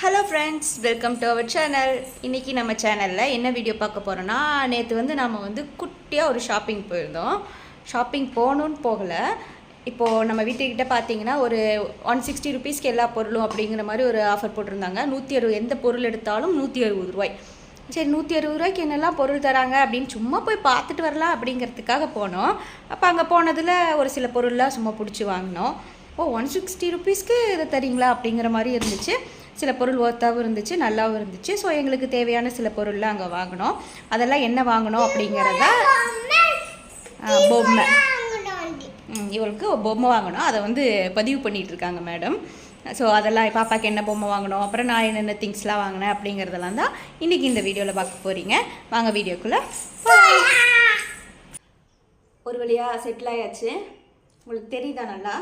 Hello friends welcome to our channel இன்றைக்கி நம்ம சேனலில் என்ன வீடியோ பார்க்க போகிறோன்னா நேற்று வந்து நம்ம வந்து குட்டியாக ஒரு ஷாப்பிங் போயிருந்தோம். ஷாப்பிங் போகணுன்னு போகலை. இப்போது நம்ம வீட்டுக்கிட்ட பார்த்தீங்கன்னா ஒரு ஒன் சிக்ஸ்டி ருபீஸ்க்கு எல்லா பொருளும் அப்படிங்கிற மாதிரி ஒரு ஆஃபர் போட்டிருந்தாங்க. நூற்றி அறுபது எந்த பொருள் எடுத்தாலும் நூற்றி அறுபது ரூபாய். சரி நூற்றி அறுபது ரூபாய்க்கு என்னெல்லாம் பொருள் தராங்க அப்படின்னு சும்மா போய் பார்த்துட்டு வரலாம் அப்படிங்கிறதுக்காக போனோம். அப்போ அங்கே போனதில் ஒரு சில பொருள்லாம் சும்மா பிடிச்சி வாங்கினோம். ஓ ஒன் சிக்ஸ்டி ருபீஸ்க்கு இதை தரீங்களா அப்படிங்கிற மாதிரி இருந்துச்சு. சில பொருள் ஒர்த்தாகவும் இருந்துச்சு நல்லாவும் இருந்துச்சு. ஸோ எங்களுக்கு தேவையான சில பொருள்லாம் அங்கே வாங்கினோம். அதெல்லாம் என்ன வாங்கினோம் அப்படிங்கிறத பொம்மை. இவளுக்கு பொம்மை வாங்கணும் அதை வந்து பதிவு பண்ணிட்டு இருக்காங்க மேடம். ஸோ அதெல்லாம் பாப்பாக்கு என்ன பொம்மை வாங்கணும் அப்புறம் நான் என்னென்ன திங்ஸ்லாம் வாங்கினேன் அப்படிங்கிறதெல்லாம் தான் இன்றைக்கி இந்த வீடியோவில் பார்க்க போகிறீங்க வாங்க வீடியோக்குள்ளே ஒரு வழியாக செட்டில் ஆயாச்சு. உங்களுக்கு தெரியுதா நல்லா?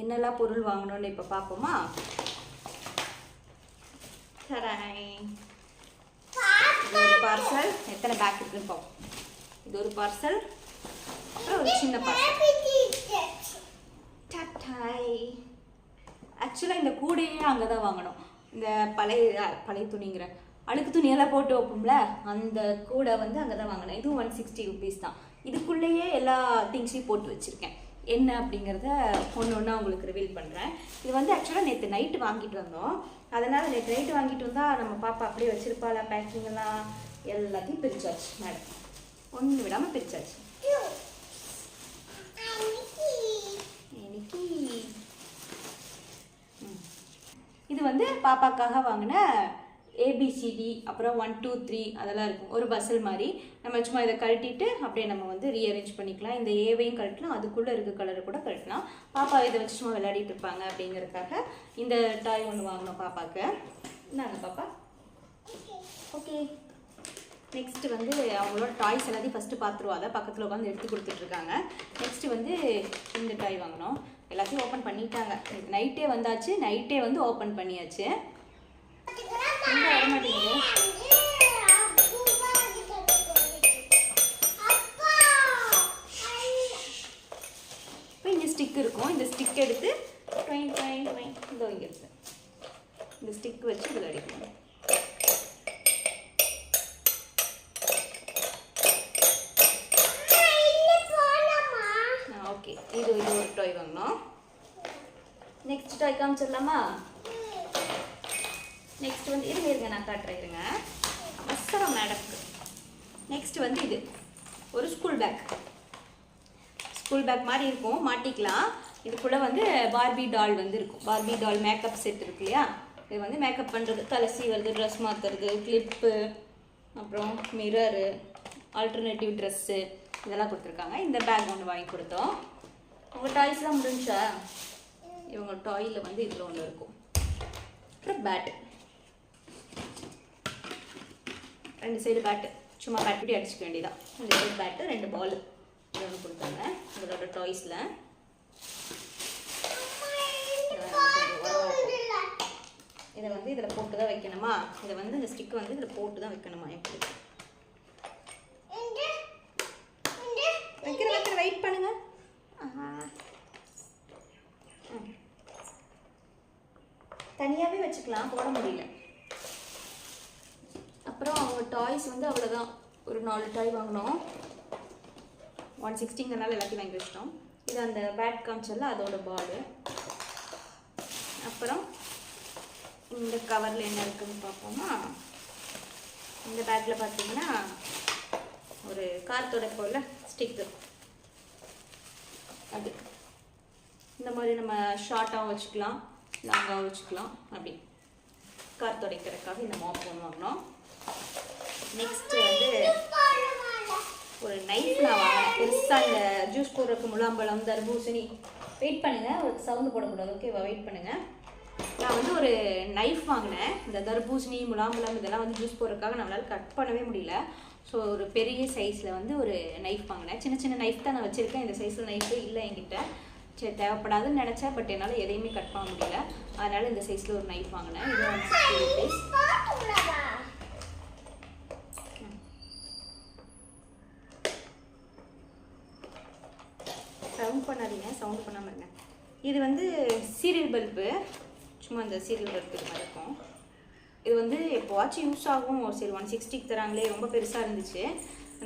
என்னெல்லாம் பொருள் வாங்கணும்னு இப்போ பார்ப்போமா இது ஒரு பார்சல். எத்தனை பேக் இருக்குன்னு பார்ப்போம் இது ஒரு பார்சல். அப்புறம் ஒரு சின்ன பார்சல் டாட்டாய். ஆக்சுவலாக இந்த கூடையே அங்கே தான் வாங்கணும். இந்த பழைய பழைய துணிங்கிற. அழுக்கு துணியெல்லாம் போட்டு வைப்போம்ல அந்த கூடை வந்து அங்கே தான் வாங்கினேன் இதுவும் ஒன் சிக்ஸ்டி ருபீஸ் தான். இதுக்குள்ளேயே எல்லா திங்ஸையும் போட்டு வச்சுருக்கேன். என்ன அப்படிங்கிறத ஒன்று ஒன்றா உங்களுக்கு ரிவீல் பண்ணுறேன் இது வந்து ஆக்சுவலாக நேற்று நைட்டு வாங்கிட்டு வந்தோம். அதனால் நேற்று நைட்டு வாங்கிட்டு வந்தால் நம்ம பாப்பா அப்படியே வச்சுருப்பாள பேக்கிங்கெல்லாம் எல்லாத்தையும் பிரிச்சாச்சு மேடம் ஒன்று விடாமல் பிரிச்சாச்சு. இன்னைக்கு ம். இது வந்து பாப்பாக்காக வாங்கின ஏபிசிடி அப்புறம் ஒன் டூ த்ரீ அதெல்லாம் இருக்கும். ஒரு பஸ்ஸில் மாதிரி. நம்ம சும்மா இதை கழட்டிட்டு அப்படியே நம்ம வந்து ரீஅரேஞ்ச் பண்ணிக்கலாம். இந்த ஏவையும் கழட்டலாம். அதுக்குள்ளே இருக்க கலரை கூட கழட்டலாம். பாப்பா இதை வச்சு சும்மா விளையாடிட்டு இருப்பாங்க அப்படிங்கிறதுக்காக இந்த டாய் ஒன்று வாங்கினோம் பாப்பாவுக்கு இந்தாங்க பாப்பா. ஓகே நெக்ஸ்ட்டு வந்து அவங்களோட டாய்ஸ் எல்லாத்தையும் ஃபஸ்ட்டு பார்த்துருவா அதை பக்கத்தில் உட்காந்து எடுத்து கொடுத்துட்ருக்காங்க நெக்ஸ்ட்டு வந்து இந்த டாய் வாங்கினோம் எல்லாத்தையும் ஓப்பன் பண்ணிட்டாங்க. நைட்டே வந்தாச்சு. நைட்டே வந்து ஓப்பன் பண்ணியாச்சு எங்க வர மாட்டேங்குது இப்போ இங்கே ஸ்டிக் இருக்கும். இந்த ஸ்டிக் எடுத்து ட்வைன் ட்வைன் ட்வைன் இதோ இங்கே இருக்கு. இந்த ஸ்டிக் வச்சு இதில் அடிக்கணும். ஓகே இது இது ஒரு டாய் வாங்கினோம் நெக்ஸ்ட் டாய் காமிச்சிடலாமா? நெக்ஸ்ட் வந்து இருங்க இருங்க நான் காட்டுறேன் இருங்க. அவசரம் மேடம்க்கு நெக்ஸ்ட் வந்து இது. ஒரு ஸ்கூல் பேக் ஸ்கூல் பேக் மாதிரி இருக்கும். மாட்டிக்கலாம். இதுக்குள்ளே வந்து பார்பி டால் வந்து இருக்கும். பார்பி டால் மேக்கப் செட் இருக்கு இல்லையா? இது வந்து மேக்கப் பண்ணுறது தலை சீவுறது ட்ரெஸ் மாற்றுறது கிளிப்பு அப்புறம் மிரரு ஆல்டர்னேட்டிவ் ட்ரெஸ்ஸு இதெல்லாம் கொடுத்துருக்காங்க. இந்த பேக் ஒன்று வாங்கி கொடுத்தோம். உங்கள் டாய்ஸ்லாம் முடிஞ்சா? இவங்க டாயில் வந்து இதில் ஒன்று இருக்கும். அப்புறம் பேட்டு ரெண்டு சைடு பேட்டு சும்மா பேட் அடிச்சுக்க வேண்டியதான் ரெண்டு சைடு பேட்டு ரெண்டு பால் ஒன்று கொடுத்தாங்க. உங்களோட டாய்ஸில் இதை வந்து இதில் போட்டு தான் வைக்கணுமா? இதை வந்து இந்த ஸ்டிக்கு வந்து இதில் போட்டு தான் வைக்கணுமா? எப்படி? வைக்கிற வைக்கிற வெயிட் பண்ணுங்க. தனியாகவே வச்சுக்கலாம் போட முடியல. அப்புறம் டாய்ஸ் வந்து அவ்வளோதான் ஒரு நாலு டாய் வாங்கினோம். ஒன் சிக்ஸ்டிங்கிறனால எல்லாத்தையும் வாங்கி வச்சிட்டோம். இது அந்த பேட் காமிச்சல அதோட பாலு அப்புறம் இந்த கவரில் என்ன இருக்குன்னு பார்ப்போமா? இந்த பேக்கில் பார்த்தீங்கன்னா ஒரு கார் துடைப்போம்ல ஸ்டிக்கு அது. இந்த மாதிரி நம்ம ஷார்ட்டாகவும் வச்சுக்கலாம் லாங்காகவும் வச்சுக்கலாம். அப்படி. கார் துடைக்கிறதுக்காக இந்த மாப் ஒன்று வாங்கினோம். நெக்ஸ்ட் வந்து ஒரு நைஃப் நான் வாங்கினேன் பெருசாக இந்த ஜூஸ் போடுறதுக்கு முலாம்பழம் தர்பூசணி. வெயிட் பண்ணுங்க ஒரு சவுண்டு போடக்கூடாது ஓகேவா வெயிட் பண்ணுங்க. நான் வந்து ஒரு நைஃப் வாங்கினேன். இந்த தர்பூசணி முலாம்பழம் இதெல்லாம் வந்து ஜூஸ் போடுறதுக்காக நம்மளால கட் பண்ணவே முடியல. ஸோ ஒரு பெரிய சைஸில் வந்து ஒரு நைஃப் வாங்கினேன். சின்ன சின்ன நைஃப் தான் நான் வச்சுருக்கேன். இந்த சைஸில் நைஃபே இல்லை என்கிட்ட. சரி தேவைப்படாதுன்னு நினச்சேன் பட் என்னால் எதையுமே கட் பண்ண முடியல. அதனால் இந்த சைஸில் ஒரு நைஃப் வாங்கினேன். இது வந்து சிக்ஸ்டி ருபீஸ் சவுண்ட் பண்ணாதீங்க சவுண்ட் பண்ணாமல் இருங்க. இது வந்து சீரியல் பல்பு. சும்மா இந்த சீரியல் இருக்கிற மாதிரி இருக்கும். இது வந்து எப்போவாச்சும் யூஸ் ஆகும். சரி ஒன் சிக்ஸ்டிக்கு தராங்களே ரொம்ப பெருசாக இருந்துச்சு.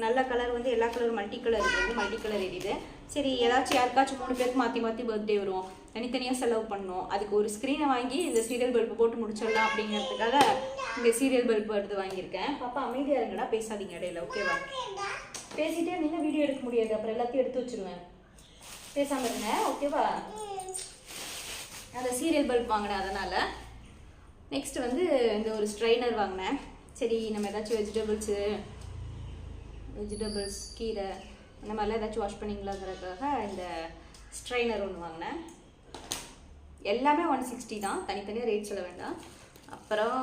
நல்ல கலர் வந்து எல்லா கலரும் மல்டி கலர் இருக்குது மல்டி கலர் எரியுது. சரி ஏதாச்சும் யாருக்காச்சும் மூணு பேருக்கு மாற்றி மாற்றி பர்த்டே வரும். தனித்தனியாக செலவு பண்ணோம் அதுக்கு ஒரு ஸ்க்ரீனை வாங்கி இந்த சீரியல் பல்பு போட்டு முடிச்சிடலாம் அப்படிங்கிறதுக்காக இந்த சீரியல் பல்பு எடுத்து வாங்கியிருக்கேன். பாப்பா அமைதியாக இருங்கடா பேசாதீங்க இடையில ஓகேவா பேசிட்டே இருந்தீங்கன்னா வீடியோ எடுக்க முடியாது. அப்புறம் எல்லாத்தையும் எடுத்து வச்சுருவேன். பேசாமல் இருங்க ஓகேவா அந்த சீரியல் பல்ப் வாங்கினேன் அதனால். நெக்ஸ்ட் வந்து இந்த ஒரு ஸ்ட்ரைனர் வாங்கினேன். சரி நம்ம ஏதாச்சும் வெஜிடபிள்ஸு வெஜிடபிள்ஸ் கீரை அந்த மாதிரிலாம் ஏதாச்சும் வாஷ் பண்ணிங்களாங்கிறதுக்காக இந்த ஸ்ட்ரைனர் ஒன்று வாங்கினேன். எல்லாமே ஒன் சிக்ஸ்டி தான் தனித்தனியாக ரேட் சொல்ல வேண்டாம். அப்புறம்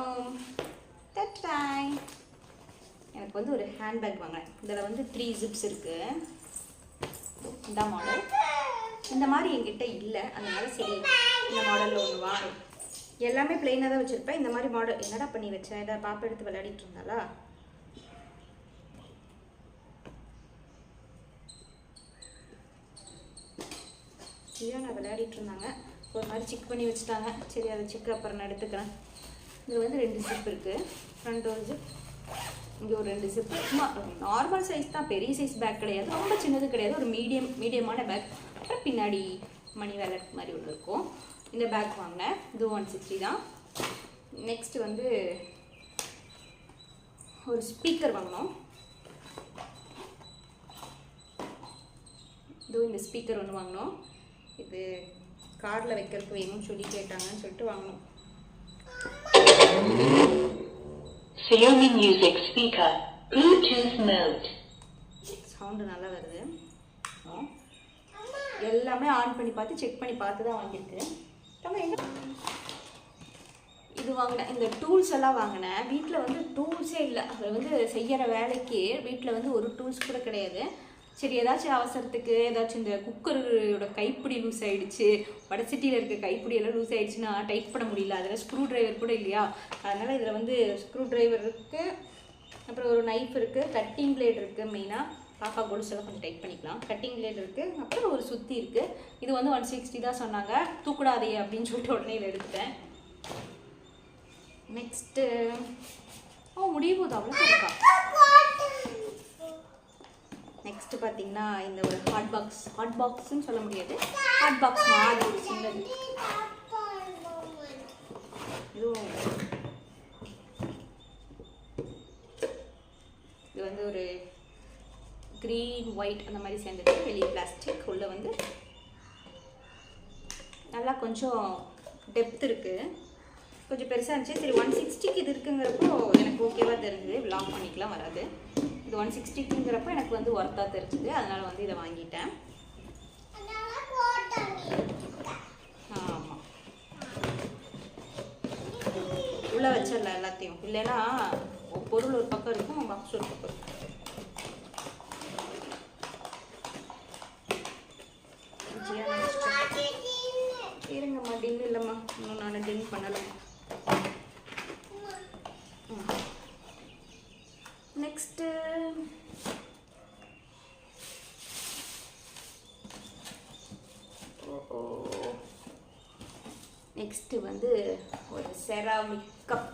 எனக்கு வந்து ஒரு ஹேண்ட்பேக் வாங்கினேன். இதில் வந்து த்ரீ ஜிப்ஸ் இருக்குது இந்த மாடல் இந்த மாதிரி என்கிட்ட இல்லை. அதனால சரி இந்த மாடலில் ஒன்று வாங்கும் எல்லாமே பிளெயினாக தான் வச்சுருப்பேன். இந்த மாதிரி மாடல் என்னடா பண்ணி வச்சேன் ஏதாவது பாப்பா எடுத்து விளையாடிட்டு இருந்தாலா ஐயோ நான் விளையாடிட்டு இருந்தாங்க. ஒரு மாதிரி செக் பண்ணி வச்சுட்டாங்க. சரி அதை செக் அப்புறம் நான் எடுத்துக்கிறேன். இது வந்து ரெண்டு ஜிப் இருக்குது ஃப்ரண்ட் ஒரு ஜிப் இங்கே ஒரு ரெண்டு ஜிப் நார்மல் சைஸ் தான். பெரிய சைஸ் பேக் கிடையாது. ரொம்ப சின்னது கிடையாது. ஒரு மீடியம் மீடியமான பேக் அப்புறம் பின்னாடி மணி வேலட் மாதிரி ஒன்று இருக்கும். இந்த பேக் வாங்கினேன் இது ஒன் சிக்ஸ்டி தான். நெக்ஸ்ட்டு வந்து ஒரு ஸ்பீக்கர் வாங்கினோம். இதோ இந்த ஸ்பீக்கர் ஒன்று வாங்கினோம். இது காரில் வைக்கிறதுக்கு வேணும்னு சொல்லி கேட்டாங்கன்னு சொல்லிட்டு வாங்கினோம். Xiaomi Music Speaker, Bluetooth mode. Sound நல்லா வருது ஆ. எல்லாமே ஆன் பண்ணி பார்த்து செக் பண்ணி பார்த்து தான் வாங்கியிருக்கேன் தம்பி இது வாங்கினேன் இந்த டூல்ஸ் எல்லாம் வாங்கினேன் வீட்டில் வந்து டூல்ஸே இல்லை. அது வந்து செய்கிற வேலைக்கு வீட்டில் வந்து ஒரு டூல்ஸ் கூட கிடையாது. சரி ஏதாச்சும் அவசரத்துக்கு ஏதாச்சும் இந்த குக்கரோட கைப்பிடி லூஸ் ஆகிடுச்சு வடசட்டியில் இருக்க கைப்பிடியெல்லாம் லூஸ் ஆகிடுச்சுன்னா டைட் பண்ண முடியல. அதில் ஸ்க்ரூ டிரைவர் கூட இல்லையா? அதனால் இதில் வந்து ஸ்க்ரூ டிரைவர் இருக்குது அப்புறம் ஒரு நைஃப் இருக்குது கட்டிங் பிளேட் இருக்குது மெயினாக பாப்பா கொலுசெல்லாம் கொஞ்சம் டைட் பண்ணிக்கலாம். கட்டிங் லேட் இருக்குது அப்புறம் ஒரு சுத்தி இருக்குது இது வந்து ஒன் சிக்ஸ்டி தான் சொன்னாங்க. தூக்கூடாதே அப்படின்னு சொல்லிட்டு உடனே இதை எடுத்துட்டேன். நெக்ஸ்ட்டு ஓ முடிய போது அவ்வளோ இருக்கா? நெக்ஸ்ட்டு பார்த்தீங்கன்னா இந்த ஒரு ஹாட் பாக்ஸ் ஹாட் பாக்ஸ்ன்னு சொல்ல முடியாது. ஹாட் பாக்ஸ் மாதிரி சின்னது. இதுவும் இது வந்து ஒரு க்ரீன் ஒயிட் அந்த மாதிரி சேர்ந்துட்டு வெளியே பிளாஸ்டிக் உள்ளே வந்து நல்லா கொஞ்சம் டெப்த் இருக்குது கொஞ்சம் பெருசாக இருந்துச்சு. சரி ஒன் சிக்ஸ்டிக்கு இது இருக்குங்கிறப்போ எனக்கு ஓகேவாக தெரிஞ்சுது. லாக் பண்ணிக்கலாம் வராது. இது ஒன் சிக்ஸ்டிக்குங்கிறப்போ எனக்கு வந்து ஒர்த்தாக தெரிஞ்சுது. அதனால் வந்து இதை வாங்கிட்டேன். ஆமாம் உள்ளே வச்சிடலாம் எல்லாத்தையும். இல்லைன்னா பொருள் ஒரு பக்கம் இருக்கும் பாக்ஸ் ஒரு பக்கம் பண்ணலைம்மா நெக்ஸ்ட்டு ஓ நெக்ஸ்ட்டு வந்து ஒரு செராமிக் கப்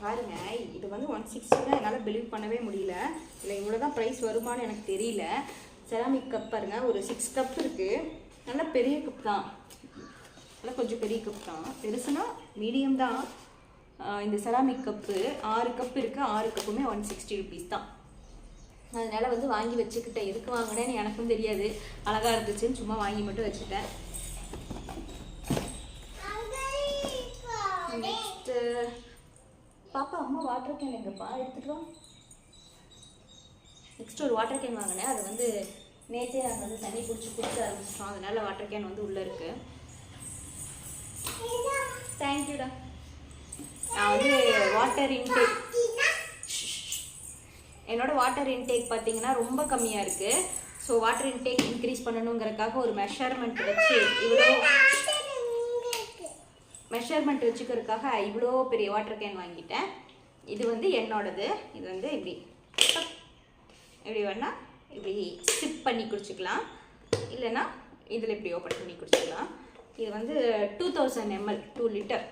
பாருங்க இது வந்து ஒன் சிக்ஸ்டி தான் என்னால் பிலீவ் பண்ணவே முடியல. இல்லை இவ்வளோ தான் ப்ரைஸ் வருமான்னு எனக்கு தெரியல. செராமிக் கப் பாருங்க ஒரு சிக்ஸ் கப் இருக்குது நல்ல பெரிய கப் தான். அதெல்லாம் கொஞ்சம் பெரிய கப் தான். பெருசுனா மீடியம் தான். இந்த செராமிக் கப்பு ஆறு கப் இருக்குது ஆறு கப்புமே ஒன் சிக்ஸ்டி ருபீஸ் தான். அதனால் வந்து வாங்கி வச்சுக்கிட்டேன். எதுக்கு வாங்கினேன்னு எனக்கும் தெரியாது. அழகாக இருந்துச்சுன்னு சும்மா வாங்கி மட்டும் வச்சுட்டேன். நெக்ஸ்ட்டு பாப்பா அம்மா வாட்டர் கேன் எங்கப்பா? எடுத்துகிட்டு வா நெக்ஸ்ட் ஒரு வாட்டர் கேன் வாங்கினேன். அது வந்து நேற்றே நாங்கள் வந்து தண்ணி பிடிச்சி குடிக்க ஆரம்பிச்சிட்டோம். அதனால வாட்டர் கேன் வந்து உள்ளே இருக்குது தேங்க்யூடா நான் வந்து வாட்டர் இன்டேக் என்னோட வாட்டர் இன்டேக் பார்த்தீங்கன்னா ரொம்ப கம்மியாக இருக்குது ஸோ வாட்டர் இன்டேக் இன்க்ரீஸ் பண்ணணுங்கிறதுக்காக ஒரு மெஷர்மெண்ட் வச்சு இவ்வளோ மெஷர்மெண்ட் வச்சுக்கிறதுக்காக இவ்வளோ பெரிய வாட்டர் கேன் வாங்கிட்டேன். இது வந்து என்னோடது. இது வந்து இப்படி. இப்படி வேணால் இப்படி சிப் பண்ணி குடிச்சிக்கலாம். இல்லைன்னா இதில் இப்படி ஓப்பன் பண்ணி குடிச்சிக்கலாம். இது வந்து two thousand ML two litre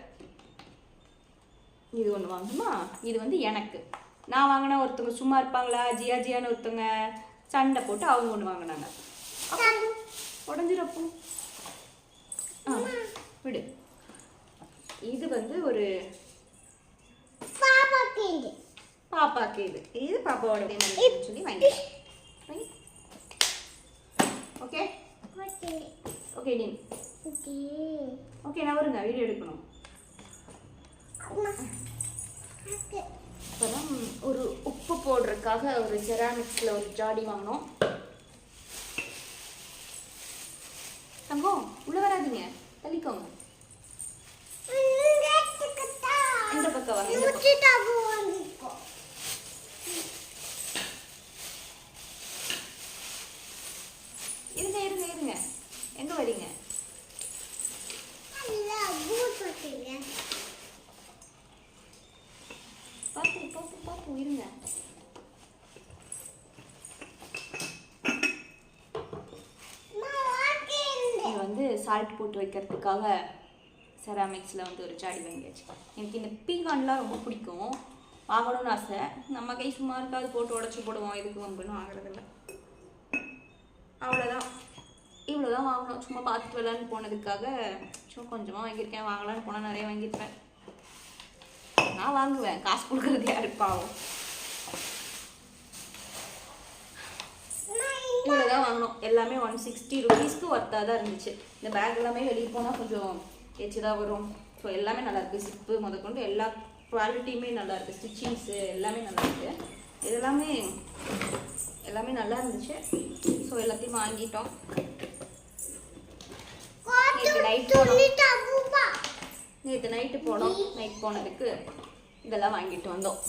இது ஒன்று வாங்கணுமா? இது வந்து எனக்கு. நான் வாங்கினா ஒருத்தவங்க சும்மா இருப்பாங்களா? ஜியா ஜியான்னு ஒருத்தவங்க சண்டை போட்டு அவங்க ஒன்று வாங்கினாங்க. உடஞ்சிரப்போ ஆ விடு. இது வந்து ஒரு பாப்பாக்கு இது இது பாப்பாவோட சொல்லி வாங்கி. ஓகே. ஓகே நீ. ஓகே நான் வருங்க வீடியோ எடுக்கணும். அப்புறம் ஒரு உப்பு போடுறதுக்காக ஒரு செராமிக்ஸில் ஒரு ஜாடி வாங்கினோம் தங்கம் உள்ள வராதீங்க தள்ளிக்கோங்க இந்த பக்கம் வாங்க இந்த பக்கம் இருங்க இருங்க இருங்க எங்க வரீங்க பாப்பு பாப்பு பாப்பு இருங்க இது வந்து சால்ட் போட்டு வைக்கிறதுக்காக செராமிக்ஸில் வந்து ஒரு ஜாடி வாங்கியாச்சு எனக்கு இந்த பீகான்லாம் ரொம்ப பிடிக்கும். வாங்கணும்னு ஆசை. நம்ம கை சும்மா இருக்காது போட்டு உடச்சி போடுவோம். எதுக்கு வம்புன்னு வாங்குறதில்ல அவ்வளோதான் இவ்வளோ தான் வாங்கணும். சும்மா பார்த்துட்டு வரலான்னு போனதுக்காக சும்மா கொஞ்சமாக வாங்கியிருக்கேன். வாங்கலான்னு போனால் நிறைய வாங்கியிருப்பேன். நான் வாங்குவேன். காசு கொடுக்குறது யாரு? இவ்வளோ தான் வாங்கினோம் எல்லாமே ஒன் சிக்ஸ்டி ருபீஸ்க்கு ஒர்த்தாக தான் இருந்துச்சு. இந்த பேக் எல்லாமே வெளியே போனால் கொஞ்சம் எச்சு தான் வரும். ஸோ எல்லாமே நல்லா இருக்குது சிப்பு முதற்கொண்டு எல்லா குவாலிட்டியுமே நல்லா இருக்குது ஸ்டிச்சிங்ஸு எல்லாமே நல்லா இருக்குது இது எல்லாமே எல்லாமே நல்லா இருந்துச்சு. ஸோ எல்லாத்தையும் வாங்கிட்டோம். நேற்று நைட் போனோம். நேற்று நைட்டு போனோம். நைட் போனதுக்கு இதெல்லாம் வாங்கிட்டு வந்தோம்.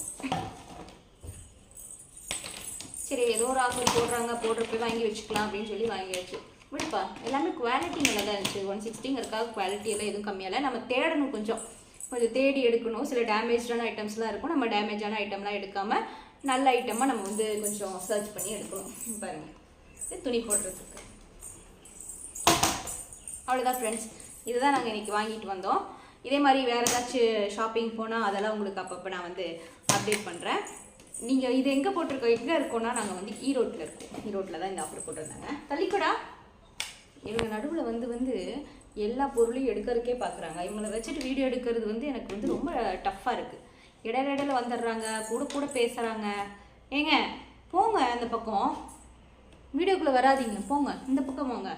சரி ஏதோ ஒரு ஆஃபர் போடுறாங்க போடுறப்ப வாங்கி வச்சுக்கலாம் அப்படின்னு சொல்லி வாங்கியாச்சு. விடுப்பா எல்லாமே குவாலிட்டி நல்லா தான் இருந்துச்சு ஒன் சிக்ஸ்டிங்கிறக்காக குவாலிட்டி எல்லாம் எதுவும் கம்மியாக இல்லை. நம்ம தேடணும் கொஞ்சம். கொஞ்சம் தேடி எடுக்கணும். சில டேமேஜான ஐட்டம்ஸ்லாம் இருக்கும். நம்ம டேமேஜான ஐட்டம்லாம் எடுக்காமல் நல்ல ஐட்டமாக நம்ம வந்து கொஞ்சம் சர்ச் பண்ணி எடுக்கணும். பாருங்கள் இது துணி போடுறதுக்கு. அவ்வளோதான் ஃப்ரெண்ட்ஸ் இதுதான் நாங்கள் இன்றைக்கி வாங்கிட்டு வந்தோம். இதே மாதிரி வேறு ஏதாச்சும் ஷாப்பிங் போனால் அதெல்லாம் உங்களுக்கு அப்பப்போ நான் வந்து அப்டேட் பண்ணுறேன் நீங்கள் இது எங்கே போட்டிருக்கோம் எங்கே இருக்கோம்னா நாங்கள் வந்து ஈரோட்டில் இருக்கோம். ஈரோட்டில் தான் இந்த ஆஃபர் போட்டிருந்தாங்க. தள்ளிக்கடா. எங்கள் நடுவில் வந்து வந்து எல்லா பொருளையும் எடுக்கிறதுக்கே பார்க்குறாங்க இவங்களை வச்சுட்டு வீடியோ எடுக்கிறது வந்து எனக்கு வந்து ரொம்ப டஃப்பாக இருக்குது இடையில இடையில வந்துடுறாங்க கூட கூட பேசுகிறாங்க ஏங்க போங்க அந்த பக்கம். வீடியோக்குள்ளே வராதீங்க போங்க. இந்த பக்கம் போங்க.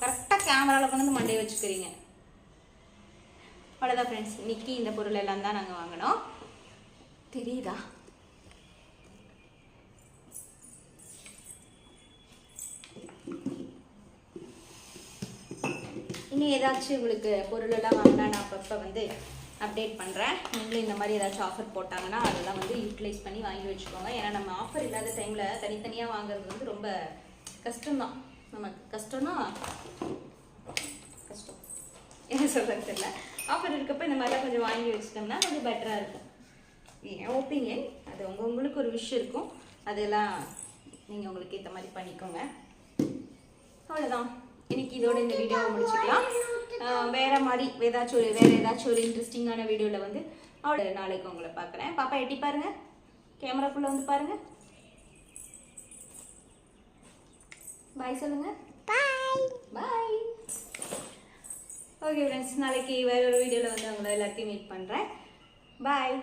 கரெக்டாக கேமராவில் கொண்டு வந்து மண்டையை வச்சுக்கிறீங்க. அவ்வளோதான் ஃப்ரெண்ட்ஸ் இன்னைக்கு இந்த பொருள் எல்லாம் தான் நாங்கள் வாங்கினோம். தெரியுதா? இனி ஏதாச்சும் உங்களுக்கு பொருளெல்லாம் வாங்கினா நான் அப்பப்போ வந்து அப்டேட் பண்ணுறேன் நீங்களும் இந்த மாதிரி ஏதாச்சும் ஆஃபர் போட்டாங்கன்னா அதெல்லாம் வந்து யூட்டிலைஸ் பண்ணி வாங்கி வச்சுக்கோங்க. ஏன்னா நம்ம ஆஃபர் இல்லாத டைமில் தனித்தனியாக வாங்குறது வந்து ரொம்ப கஷ்டம்தான். நமக்கு கஷ்டம்னா கஷ்டம். என்ன சொல்கிறது தெரியல. ஆஃபர் இருக்கப்போ இந்த மாதிரிலாம் கொஞ்சம் வாங்கி வச்சுட்டோம்னா கொஞ்சம் பெட்டராக இருக்கும். என் ஒப்பீனியன் அது உங்கள் உங்களுக்கு ஒரு விஷயம் இருக்கும். அதெல்லாம் நீங்கள் உங்களுக்கு ஏற்ற மாதிரி பண்ணிக்கோங்க. அவ்வளோதான் இன்னைக்கு இதோட இந்த வீடியோவை முடிச்சுக்கலாம். வேற மாதிரி ஏதாச்சும் ஒரு வேற ஏதாச்சும் ஒரு இன்ட்ரெஸ்டிங்கான வீடியோவில் வந்து அவ்வளோ நாளைக்கு உங்களை பார்க்குறேன். பாப்பா எட்டி பாருங்க. கேமராக்குள்ளே வந்து பாருங்க. பாய் சொல்லுங்க. பாய் பாய் ஓகே ஃப்ரெண்ட்ஸ் நாளைக்கு வேற ஒரு வீடியோவில் வந்து உங்களை எல்லாத்தையும் மீட் பண்ணுறேன் பாய்